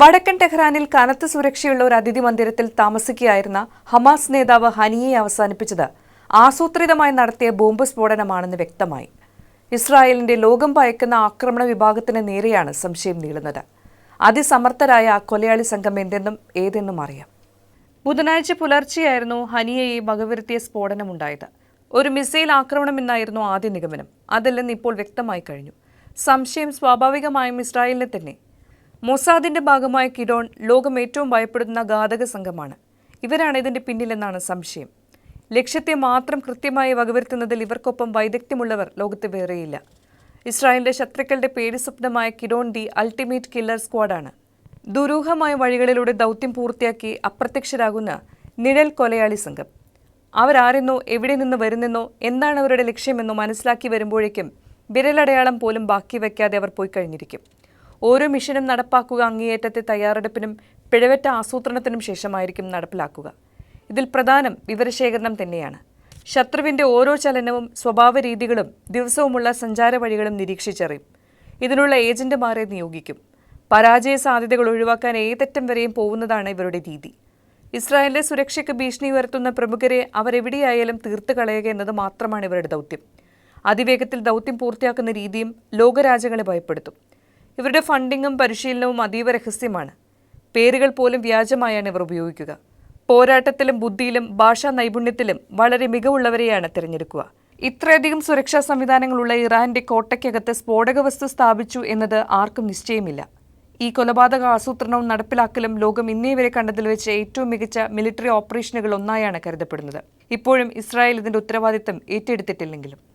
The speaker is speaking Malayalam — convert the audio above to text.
വടക്കൻ ടെഹ്റാനിൽ കനത്ത സുരക്ഷയുള്ള ഒരു അതിഥി മന്ദിരത്തിൽ താമസിക്കുകയായിരുന്ന ഹമാസ് നേതാവ് ഹനിയെ അവസാനിപ്പിച്ചത് ആസൂത്രിതമായി നടത്തിയ ബോംബ് സ്ഫോടനമാണെന്ന് വ്യക്തമായി. ഇസ്രായേലിന്റെ ലോകം ഭയക്കുന്ന ആക്രമണ വിഭാഗത്തിന് നേരെയാണ് സംശയം നീളുന്നത്. അതിസമർത്ഥരായ ആ കൊലയാളി സംഘം എന്തെന്നും ഏതെന്നും അറിയാം. ബുധനാഴ്ച പുലർച്ചെയായിരുന്നു ഹനിയയെ വകവരുത്തിയ സ്ഫോടനമുണ്ടായത്. ഒരു മിസൈൽ ആക്രമണം എന്നായിരുന്നു ആദ്യ നിഗമനം. അതല്ലെന്ന് ഇപ്പോൾ വ്യക്തമായി കഴിഞ്ഞു. സംശയം സ്വാഭാവികമായും ഇസ്രായേലിനെ തന്നെ മൊസാദിന്റെ ഭാഗമായ കിഡോൺ ലോകം ഏറ്റവും ഭയപ്പെടുന്ന ഘാതക സംഘമാണ്. ഇവരാണ് ഇതിന്റെ പിന്നിലെന്നാണ് സംശയം. ലക്ഷ്യത്തെ മാത്രം കൃത്യമായി വകവരുത്തുന്നതിൽ ഇവർക്കൊപ്പം വൈദഗ്ധ്യമുള്ളവർ ലോകത്ത് വേറെയില്ല. ഇസ്രായേലിന്റെ ശത്രുക്കളുടെ പേടി സ്വപ്നമായ കിഡോൺ ദി അൾട്ടിമേറ്റ് കില്ലർ സ്ക്വാഡാണ്. ദുരൂഹമായ വഴികളിലൂടെ ദൗത്യം പൂർത്തിയാക്കി അപ്രത്യക്ഷരാകുന്ന നിഴൽ കൊലയാളി സംഘം. അവരാരെന്നോ എവിടെ നിന്ന് വരുന്നെന്നോ എന്താണ് അവരുടെ ലക്ഷ്യമെന്നോ മനസ്സിലാക്കി വരുമ്പോഴേക്കും വിരലടയാളം പോലും ബാക്കി വയ്ക്കാതെ അവർ പോയി കഴിഞ്ഞിരിക്കും. ഓരോ മിഷനും നടപ്പാക്കുക അങ്ങേയറ്റത്തെ തയ്യാറെടുപ്പിനും പിഴവറ്റ ആസൂത്രണത്തിനും ശേഷമായിരിക്കും നടപ്പിലാക്കുക. ഇതിൽ പ്രധാനം വിവരശേഖരണം തന്നെയാണ്. ശത്രുവിന്റെ ഓരോ ചലനവും സ്വഭാവ രീതികളും ദിവസവുമുള്ള സഞ്ചാര വഴികളും നിരീക്ഷിച്ചറിയും. ഇതിനുള്ള ഏജന്റുമാരെ നിയോഗിക്കും. പരാജയ സാധ്യതകൾ ഒഴിവാക്കാൻ ഏതറ്റം വരെയും പോകുന്നതാണ് ഇവരുടെ രീതി. ഇസ്രായേലിലെ സുരക്ഷയ്ക്ക് ഭീഷണി ഉയർത്തുന്ന പ്രമുഖരെ അവരെവിടെയായാലും തീർത്തു കളയുക എന്നത് മാത്രമാണ് ഇവരുടെ ദൗത്യം. അതിവേഗത്തിൽ ദൗത്യം പൂർത്തിയാക്കുന്ന രീതിയും ലോകരാജ്യങ്ങളെ ഭയപ്പെടുത്തും. ഇവരുടെ ഫണ്ടിങ്ങും പരിശീലനവും അതീവ രഹസ്യമാണ്. പേരുകൾ പോലും വ്യാജമായാണ് ഇവർ ഉപയോഗിക്കുക. പോരാട്ടത്തിലും ബുദ്ധിയിലും ഭാഷാ നൈപുണ്യത്തിലും വളരെ മികവുള്ളവരെയാണ് തിരഞ്ഞെടുക്കുക. ഇത്രയധികം സുരക്ഷാ സംവിധാനങ്ങളുള്ള ഇറാന്റെ കോട്ടയ്ക്കകത്ത് സ്ഫോടക വസ്തു സ്ഥാപിച്ചു എന്നത് ആർക്കും നിശ്ചയമില്ല. ഈ കൊലപാതക ആസൂത്രണവും നടപ്പിലാക്കലും ലോകം ഇന്നേ വരെ കണ്ടതിൽ വെച്ച് ഏറ്റവും മികച്ച മിലിറ്ററി ഓപ്പറേഷനുകൾ ഒന്നായാണ് കരുതപ്പെടുന്നത്. ഇപ്പോഴും ഇസ്രായേൽ ഇതിന്റെ ഉത്തരവാദിത്തം ഏറ്റെടുത്തിട്ടില്ലെങ്കിലും.